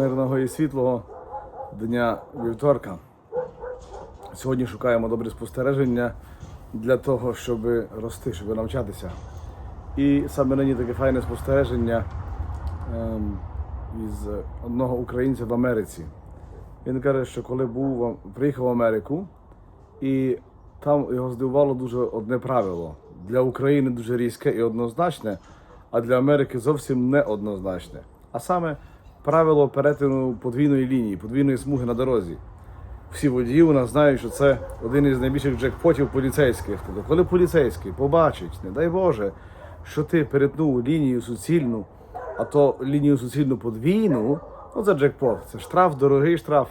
мирного і світлого дня вівторка. Сьогодні шукаємо добрі спостереження для того, щоб рости, щоб навчатися. І саме нині таке файне спостереження ем, із одного українця в Америці. Він каже, що коли був приїхав в Америку, і там його здивувало дуже одне правило. Для України дуже різке і однозначне, а для Америки зовсім неоднозначне. А саме правило перетину подвійної лінії, подвійної смуги на дорозі. Всі водії у нас знають, що це один із найбільших джекпотів поліцейських. Тобто, коли поліцейський побачить, не дай Боже, що ти перетнув лінію суцільну, а то лінію суцільну подвійну, ну це джекпот. Це штраф, дорогий штраф,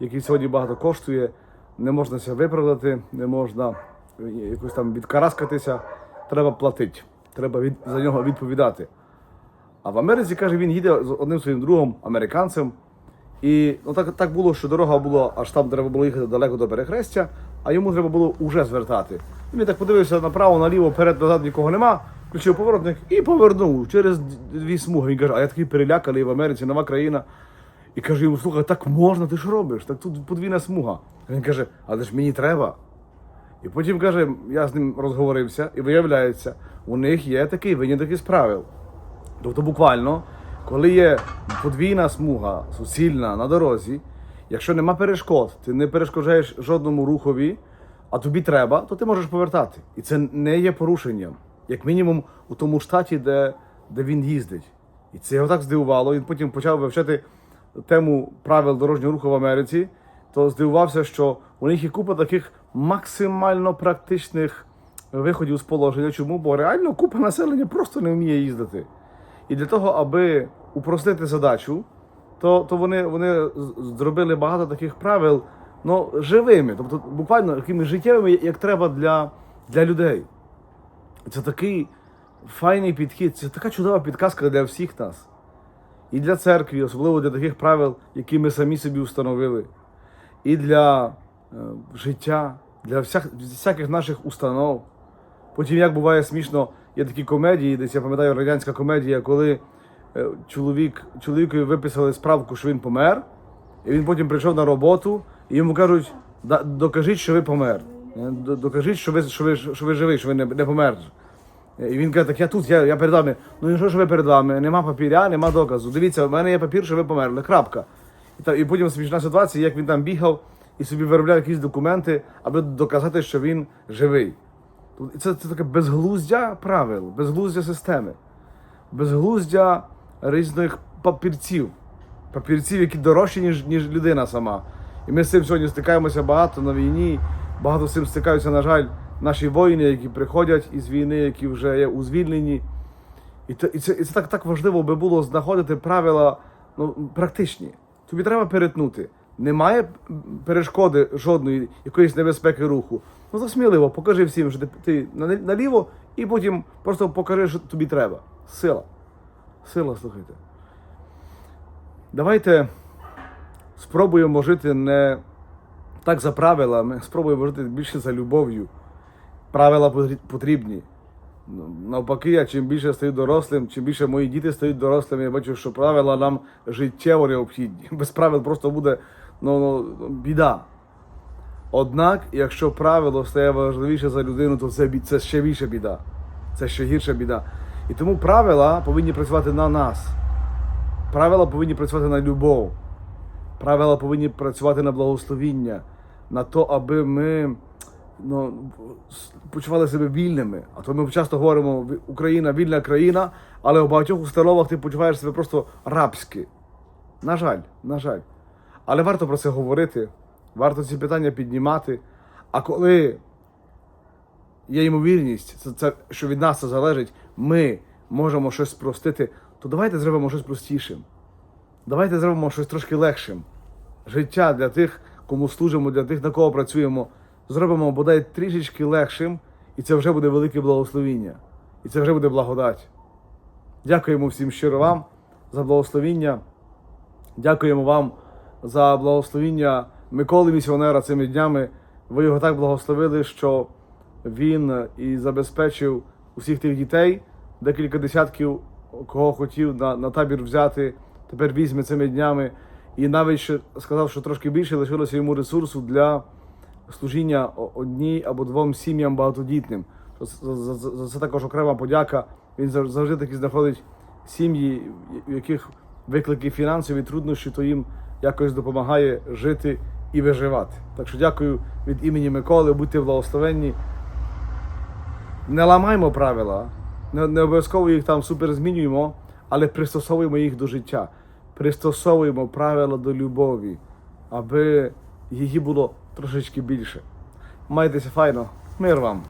який сьогодні багато коштує. Не можна себе виправдати, не можна е, якось там відкараскатися. Треба платити, треба від, за нього відповідати. А в Америці, каже, він їде з одним своїм другом, американцем. І ну, так, так було, що дорога була, аж там треба було їхати далеко до перехрестя, а йому треба було уже звертати. І він так подивився направо, наліво, перед, назад нікого нема, включив поворотник і повернув через дві смуги. Він каже, а я такий переляканий в Америці, нова країна. І каже йому, слухай, так можна, ти що робиш? Так тут подвійна смуга. Він каже, але ж мені треба. І потім каже, я з ним розговорився, і виявляється, у них є такий виняток із правил. Тобто, буквально, коли є подвійна смуга суцільна на дорозі, якщо нема перешкод, ти не перешкоджаєш жодному рухові, а тобі треба, то ти можеш повертати. І це не є порушенням, як мінімум у тому штаті, де, де він їздить. І це його так здивувало. Він потім почав вивчати тему правил дорожнього руху в Америці, то здивувався, що у них є купа таких максимально практичних виходів з положення. Чому? Бо реально купа населення просто не вміє їздити. І для того, аби упростити задачу, то, то вони, вони зробили багато таких правил ну, живими, тобто буквально такими життєвими, як треба для, для людей. Це такий файний підхід, це така чудова підказка для всіх нас. І для церкви, особливо для таких правил, які ми самі собі встановили, і для е, життя, для всяк, всяких наших установ. Потім, як буває смішно, є такі комедії, десь я пам'ятаю радянська комедія, коли е, чоловік, чоловікові виписали справку, що він помер, і він потім прийшов на роботу, і йому кажуть, докажіть, що ви помер. Е, Докажіть, що ви, що ви, що ви живий, що ви не, не помер. Е, І він каже, так я тут, я, я перед вами. Ну і що ж ви перед вами? Нема папіря, нема доказу. Дивіться, в мене є папір, що ви померли. Крапка. І, та, і потім смішна ситуація, як він там бігав і собі виробляв якісь документи, аби доказати, що він живий. Це, це таке безглуздя правил, безглуздя системи, безглуздя різних папірців, папірців, які дорожчі, ніж, ніж людина сама. І ми з цим сьогодні стикаємося багато на війні, багато з цим стикаються, на жаль, наші воїни, які приходять із війни, які вже є у звільненні. І це, і це, і це так, так важливо би було знаходити правила ну, практичні. Тобі треба перетнути. Немає перешкоди жодної якоїсь небезпеки руху. Ну то сміливо, покажи всім, що ти, ти наліво, і потім просто покажи, що тобі треба. Сила. Сила, слухайте. Давайте спробуємо жити не так за правилами, спробуємо жити більше за любов'ю. Правила потрібні. Ну, Навпаки, я чим більше стаю дорослим, чим більше мої діти стають дорослими, я бачу, що правила нам життєво необхідні. Без правил просто буде ну, ну, біда. Однак, якщо правило стає важливіше за людину, то це, це ще більша біда. Це ще гірша біда. І тому правила повинні працювати на нас. Правила повинні працювати на любов. Правила повинні працювати на благословіння, на то, аби ми ну, почували себе вільними. А то ми часто говоримо, «Ви- Україна вільна країна, але у багатьох установах ти почуваєш себе просто рабськи. На жаль, на жаль. Але варто про це говорити, варто ці питання піднімати. А коли є ймовірність, це, це, що від нас це залежить, ми можемо щось спростити, то давайте зробимо щось простішим. Давайте зробимо щось трошки легшим. Життя для тих, кому служимо, для тих, на кого працюємо, зробимо бодай трішечки легшим, і це вже буде велике благословіння. І це вже буде благодать. Дякуємо всім щиро вам за благословіння. Дякуємо вам за благословіння Миколи Місіонера цими днями. Ви його так благословили, що він і забезпечив усіх тих дітей, декілька десятків, кого хотів на, на табір взяти, тепер візьме цими днями. І навіть ще сказав, що трошки більше лишилося йому ресурсу для служіння одній або двом сім'ям багатодітним. За, за, за, це також окрема подяка. Він зав- завжди таки знаходить сім'ї, в яких виклики фінансові труднощі, то їм якось допомагає жити і виживати. Так що дякую від імені Миколи, будьте благословенні. Не ламаймо правила, не, не обов'язково їх там супер змінюємо, але пристосовуємо їх до життя. Пристосовуємо правила до любові, аби її було трошечки більше. Майтеся файно, мир вам!